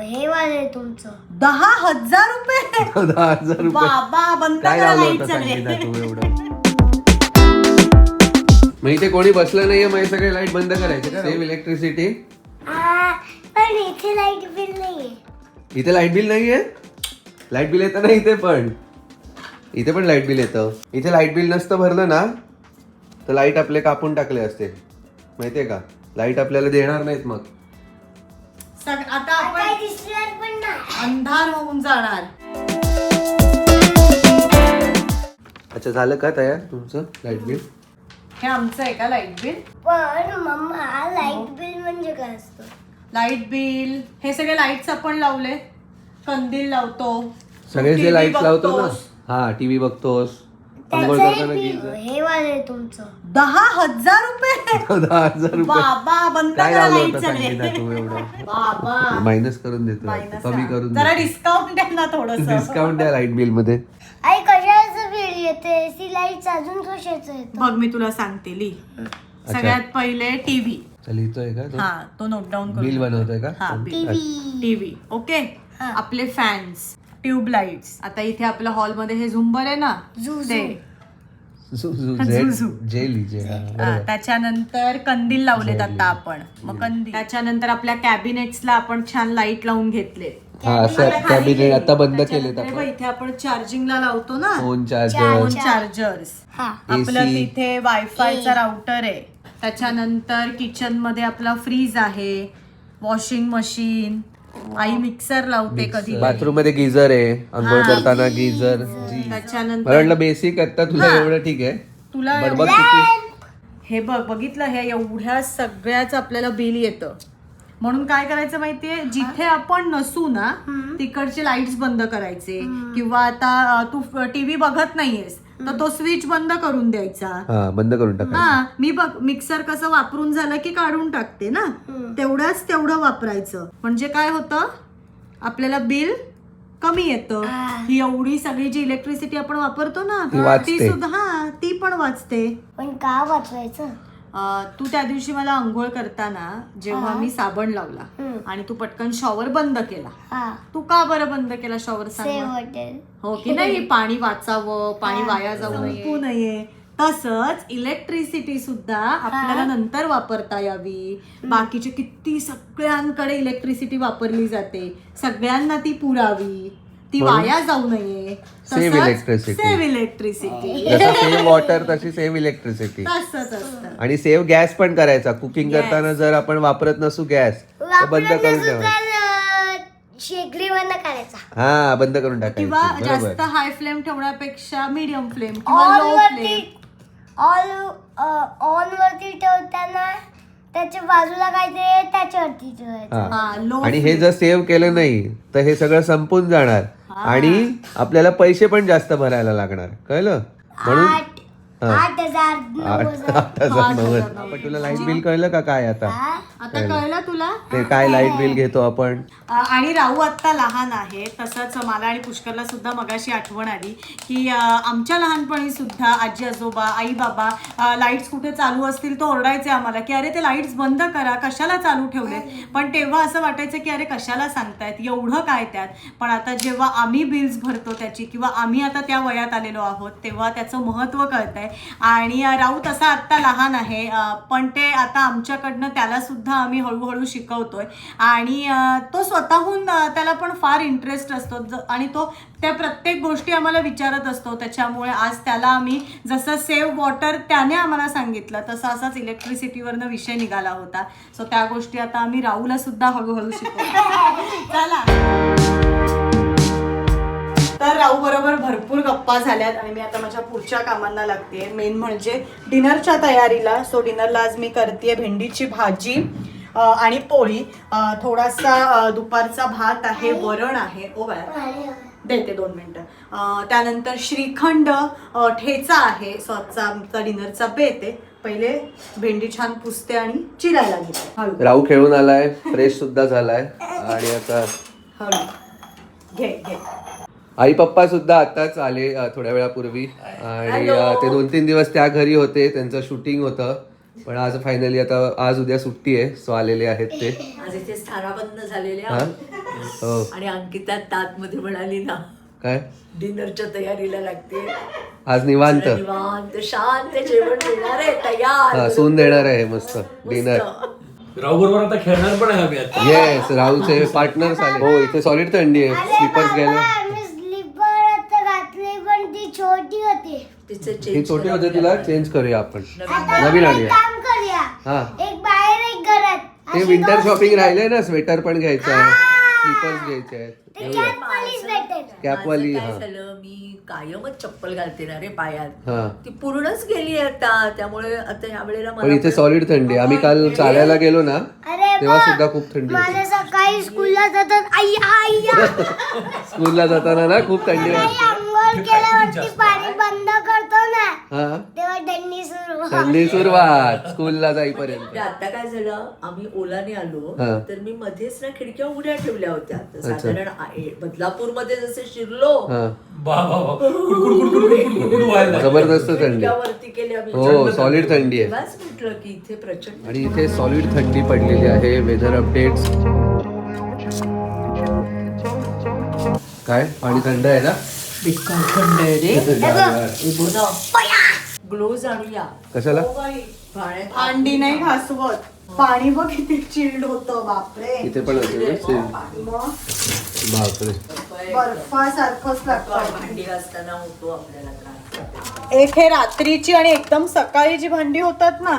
हे वाले तुमचं. दहा हजार रुपये. दहा हजार रुपये. बाबा बंद काय करा लावलं लाइट होतं? संगीता सगळे तू एवढं. मग इथे कोणी बसलं नाहीये मग हे सगळे लाइट बंद करायचे. का सेव्ह इलेक्ट्रिसिटी आ, पण इथे लाइट बिल नाहीये. इथे लाइट बिल नाहीये? लाइट बिल येतं ना इथे पण. इथे पण लाइट बिल येतं. इथे लाइट बिल नसतं भरलं ना तर लाइट आपले कापून टाकले असते. माहितीये का? लाइट आपल्याला देणार नाहीत मग. सग- आता काय दिसणार पण नाही. अंधार होऊन जाणार. अच्छा झालं का तयार तुमचं लाइट बिल हे आमचं आहे का लाइट बिल पण मम्मा लाइट बिल म्हणजे काय असतं? लाइट बिल हे सगळे लाईट्स आपण लावले. कंदील लावतो. सगळे जे TV लाइट लावतो ना? बघतोस. हा टीव्ही बघतोस. करताना बिल हे वाले तुमचं. दहा हजार रुपये. दहा हजार रुपये. बाबा बंद काय करा लावलं लाइट होतं संगीता सगळे तू एवढं? बाबा. मायनस करून देतो कमी. करून जरा डिस्काउंट द्या ना थोडस. डिस्काउंट द्या लाइट बिलमध्ये. आई कशाचं बिल येते एसी लाइट अजून कशाचं येतं? बघ मी तुला सांगते ली. सगळ्यात पहिले टीव्ही चल आहे का हा तो नोट डाऊन करू बिल बनवतोय का? हा टीव्ही टीव्ही ओके आपले फॅन्स ट्यूबलाइट्स आता इथे आपल्या हॉलमध्ये हे झुंबर आहे ना. ते. त्याच्यानंतर कंदील लावलेत आता आपण. मग कंदील. त्याच्यानंतर आपल्या कॅबिनेट्सला आपण छान लाइट लावून घेतले. हा असं कॅबिनेट आता बंद केलेत अरे बघ, आपण इथे आपण चार्जिंगला लावतो ना? फोन फोन चार्जर चार्जर्स हा. आपलं. तिथे वायफायचा राउटर आहे. त्याच्यानंतर किचनमध्ये आपला फ्रीज आहे. वॉशिंग मशीन आई मिक्सर लावते कधी बाथरूममध्ये गिझर आहे आंघोळ करताना गिझर जी त्याच्यानंतर मला वाटलं बेसिक आता तुला एवढं ठीक आहे. तुला किती हे बघ बघितलं हे एवढ्या सगळ्याच आपल्याला बिल येतं. म्हणून काय करायचं माहितीये? जिथे आपण नसू ना तिकडचे लाईट्स बंद करायचे. किंवा आता अं, तू टीव्ही बघत नाहीयेस. तर तो स्विच बंद करून द्यायचा. हा बंद करून टाका हा मी बघ मिक्सर कसं वापरून झालं की काढून टाकते ना? तेवढ्याच तेवढं वापरायचं. म्हणजे काय होतं? आपल्याला बिल कमी येतं. ही. एवढी सगळी जी इलेक्ट्रिसिटी आपण वापरतो ती ना वाचते. ती सुद्धा हा ती पण वाचते. पण का वाचवायचं? तू त्या दिवशी मला आंघोळ करताना जेव्हा मी साबण लावला. आणि तू पटकन शॉवर बंद केला. हा. तू का बरं बंद केला शॉवर सांग हो की नाही? पाणी वाचावं पाणी वाया जाऊ नये. तसंच इलेक्ट्रिसिटी सुद्धा आपल्याला नंतर वापरता यावी. बाकीचे किती सगळ्यांकडे इलेक्ट्रिसिटी वापरली जाते. सगळ्यांना ती पुरावी. ती वाया जाऊ नये. सेव्ह इलेक्ट्रिसिटी जसं सेव्ह वॉटर तशी सेव्ह इलेक्ट्रिसिटी तसंच असतं. आणि सेव्ह गॅस पण करायचा. कुकिंग करताना जर आपण वापरत नसू गॅस तर बंद करून Ah. हा बंद करून किंवा टाकायची जास्त बरोबर हाय फ्लेम ठेवण्यापेक्षा मीडियम फ्लेम किंवा ऑन लो वरती फ्लेम ऑल ऑन वरती ठेवताना त्याच्या बाजूला काहीतरी आहे, त्याच्यावरती ठेवायचं. हा. हा लो आणि हे जर सेव्ह केलं नाही तर हे सगळं संपून जाणार. आणि आपल्याला पैसे पण जास्त भरायला लागणार. कळलं? म्हणून आठ हजार नव्वद पण तुला लाइट बिल कळलं का काय आता? आता कळलं तुला? ते काय लाइट बिल घेतो आपण? आणि राहू आत्ता लहान आहे तसंच मला आणि पुष्करला सुद्धा मगाशी आठवण आली की आमच्या लहानपणी सुद्धा आजी आजोबा आई बाबा लाईट्स कुठे चालू असतील तर ओरडायचे आम्हाला की अरे ते लाईट्स बंद करा कशाला चालू ठेवले पण तेव्हा असं वाटायचं की अरे कशाला सांगतायत? एवढं काय त्यात? पण आता जेव्हा आम्ही बिल्स भरतो त्याची किंवा आम्ही आता त्या वयात आलेलो आहोत तेव्हा त्याचं महत्त्व कळतंय. आणि राऊत असा आत्ता लहान आहे पण ते आता आमच्याकडनं त्याला सुद्धा आम्ही हळूहळू शिकवतोय. आणि तो स्वतःहून त्याला पण फार इंटरेस्ट असतो. आणि तो त्या प्रत्येक गोष्टी आम्हाला विचारत असतो. त्याच्यामुळे आज त्याला आम्ही जसं सेव्ह वॉटर त्याने आम्हाला सांगितलं तसं असाच इलेक्ट्रिसिटीवरनं विषय निघाला होता. सो त्या गोष्टी आता आम्ही राहूला सुद्धा हळूहळू शिकवतो. चला. तर राहू बरोबर भरपूर गप्पा झाल्यात आणि मी आता माझ्या पुढच्या कामांना लागते. मेन म्हणजे डिनरच्या तयारीला. सो डिनरला आज मी करते भेंडीची भाजी आणि पोळी. थोडासा दुपारचा भात आहे वरण आहे. ओ बाया देते दोन मिनिटं. त्यानंतर श्रीखंड ठेचा आहे. सो आजचा आमचा डिनरचा बेत आहे. पहिले भेंडी छान पुसते आणि चिरायला घेते राहू खेळून आलाय. फ्रेश सुद्धा झालाय. आणि आता हळू. घे घे. आई पप्पा सुद्धा आताच आले अ, थोड्या वेळापूर्वी. आणि अ, ते दोन तीन दिवस त्या घरी होते त्यांचं शूटिंग होतं. पण आज फायनली आता आज उद्या सुट्टी आहे सो आलेले आहेत ते. आज इथे स्थानाबंद झालेले हा. हो. आणि अंकिता तात मध्ये म्हणाली ना काय? डिनरच्या तयारीला लागते. आज निवांत. निवांत शांत जेवण मिळणार आहे तयार. हा सून देणार आहे मस्त. डिनर राहू बरोबर आता खेळणार पण आहे आम्ही आता. येस राहुलचे पार्टनर्स आले. हो इथे सॉलिड थंडी आहे. स्लीपर्स घ्यायला मी स्लीपर आता घातली पण ती छोटी होती तिचे चेंज छोटी होते तिला चेंज करूया आपण. आता नवीन आपण आणूया एक काम करूया. हा. एक बाहेर एक घरात. ते अशी विंटर दोन शॉपिंग. राहिले ना स्वेटर पण घ्यायचं आहे स्लीपर्स घ्यायचे आहेत. ते कॅप वालीच भेटेल कॅपवाली माझं हा. झालं मी कायमच चप्पल घालते ना रे पायात. हा. ती पूर्णच गेली आता. त्यामुळे आता ह्या वेळेला पण इथे सॉलिड थंडी आहे. आम्ही काल चालायला गेलो ना अरे तेव्हा सुद्धा खूप थंडी होती. सकाळी स्कूलला जातात आई आई स्कूलला जाताना ना खूप थंडी वाजते आंघोळ केल्यावरती पाणी बंद करतो ना हा? तेव्हा थंडी सुरू थंडी सुरुवात स्कूलला जाईपर्यंत. ते आता काय झालं आम्ही ओलाने आलो हा. तर मी मध्येच ना खिडक्या उघड्या ठेवल्या होत्या. तर साधारण बदलापूरमध्ये जसे शिरलो हा. बा बा बा कुडकुड कुडकुड कुडकुड कुडकुड व्हायला लागलं. जबरदस्त थंडी. खिडक्यावरती केली आम्ही. हो सॉलिड थंडी. आहे. तेव्हाच म्हटलं की इथे प्रचंड आणि इथे सॉलिड थंडी पडलेली आहे वेदर अपडेट्स काय? पाणी थंड आहे ना? बेकार थंड आहे रे गार. ग्लोव्ज आणूया. कशाला? पाण्यात अंडी नाही घासवत. पाणी बघ किती चिल्ड होतं बापरे. इथे पण असेल मग. बापरे. बर्फासारखंच लागतं. भांडी घासताना होतो आपल्याला त्रास. एक हे रात्रीची आणि एकदम सकाळी जी भांडी होतात ना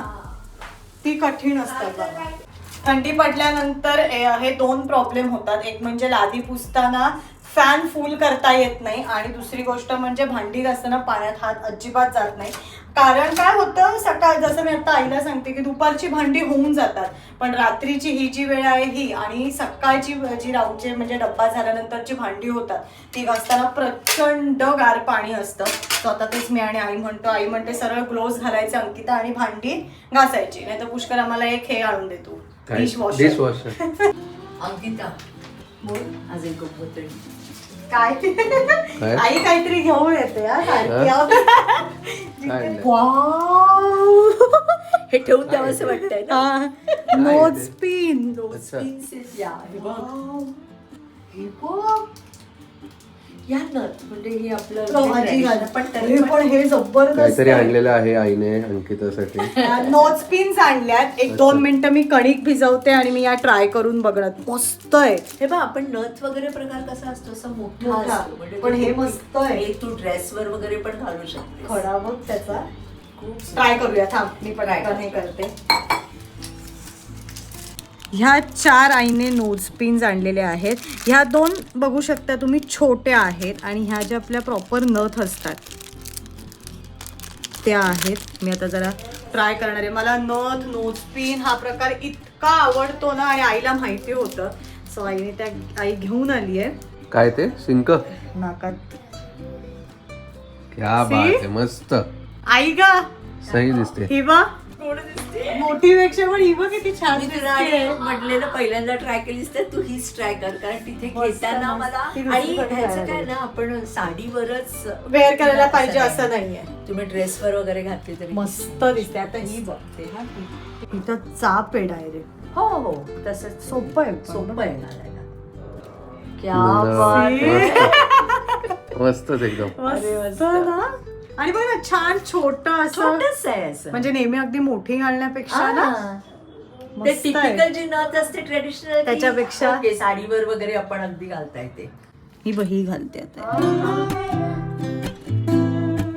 ती कठीण असतात बाबा. थंडी पडल्यानंतर ए- हे दोन प्रॉब्लेम होतात. एक म्हणजे लादी पुसताना फॅन फुल करता येत नाही. आणि दुसरी गोष्ट म्हणजे भांडी घासताना पाण्यात हात अजिबात जात नाही. कारण काय होतं सकाळ जसं मी आता आईला सांगते की दुपारची भांडी होऊन जातात. पण रात्रीची ही जी वेळ आहे ही आणि सकाळची जी राऊचे म्हणजे डब्बा झाल्यानंतरची भांडी होतात ती घासताना प्रचंड गार पाणी असतं. स्वतः तेच मी आणि आई म्हणतो आई म्हणते सरळ ग्लोव्ज घालायचे अंकिता आणि भांडी घासायची. नाही तर पुष्कर आम्हाला एक हे आणून देतो dishwasher dish washer Ankita बोल. आज एक. काय काय? आई काहीतरी घेऊन येते हा, सारखी. काय आणलंय? वाव हे ठेवून द्यावं असं वाटतंय ना नोज? पिन अच्छा हे बघ. या म्हणजे हे आपलं पण पण पण हे जबरदस्त. काहीतरी आणलेलं आहे आईने अंकितासाठी. Knows pins आणल्यात. एक दोन मिनिटं मी कणिक भिजवते आणि मी या ट्राय करून बघणार. मस्त आहे. हे बघ आपण नथ वगैरे प्रकार कसा असतो? असं मोठा मोठा. असतो. म्हणजे पण हे मस्त आहे. हे तू ड्रेसवर वगैरे पण घालू शकते खडा बघ त्याचा. खूप ट्राय करूया थांब. मी पटकन हे करते. ह्या चार आईने नोज पिन्स आणलेल्या आहेत. ह्या दोन बघू शकता तुम्ही छोट्या आहेत आणि ह्या ज्या आपल्या प्रॉपर नथ असतात. त्या आहेत. मी आता जरा ट्राय करणार आहे. मला नथ नोज पिन हा प्रकार इतका आवडतो ना आणि आईला माहिती होतं. सो आईने त्या आई घेऊन आली आहे. काय ते? सिंक? नाकात. क्या बात आहे. मस्त. आई गा. सही दिसते. ही बा मोठीपेक्षा पण ही किती छान दिसते म्हटलेलं पहिल्यांदा ट्राय केलीस तर तू हीच ट्राय कर कारण तिथे मस्त, घेताना मस्त. मला ती आणि ह्याचं try काय. ना आपण साडीवरच वेअर करायला पाहिजे असं नाहीये तुम्ही ड्रेसवर वगैरे घातली तरी मस्त दिसते आता ही बघते हा ती. इथं चाप आहे डायरेक्ट हो हो तसंच सोपं आहे पण. सोपं आहे घालायला क्या मस्त. बात आहे. मस्तच एकदम मस्त ना आणि बघ ना छान छोट असं छोटंच आहे असं म्हणजे नेहमी अगदी मोठी घालण्यापेक्षा ना हा. ते मस्त आहे. टिपिकल जी नथ असते ट्रेडिशनल त्याच्यापेक्षा- साडीवर वगैरे आपण अगदी घालता येते ही बही घालते आता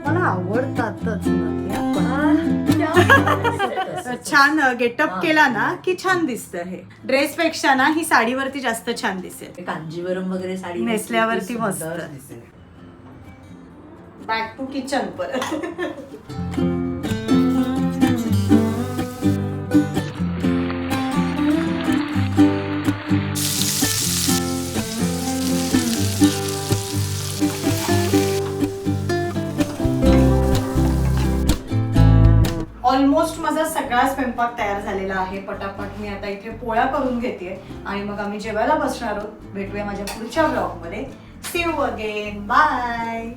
मला आवडतातच नथी. छान गेटअप केला ना की छान दिसतं हे ड्रेस पेक्षा ना ही साडीवरती जास्त छान दिसेल कांजीवरम वगैरे साडी नेसल्यावरती नेसली की मस्त. सुंदर दिसेल. बॅक टू किचन परत ऑलमोस्ट माझा सगळा स्वयंपाक तयार झालेला आहे. पटापट मी आता इथे पोळ्या करून घेते. आणि मग आम्ही जेवायला बसणार आहोत. भेटूया माझ्या पुढच्या ब्लॉगमध्ये सी यू अगेन बाय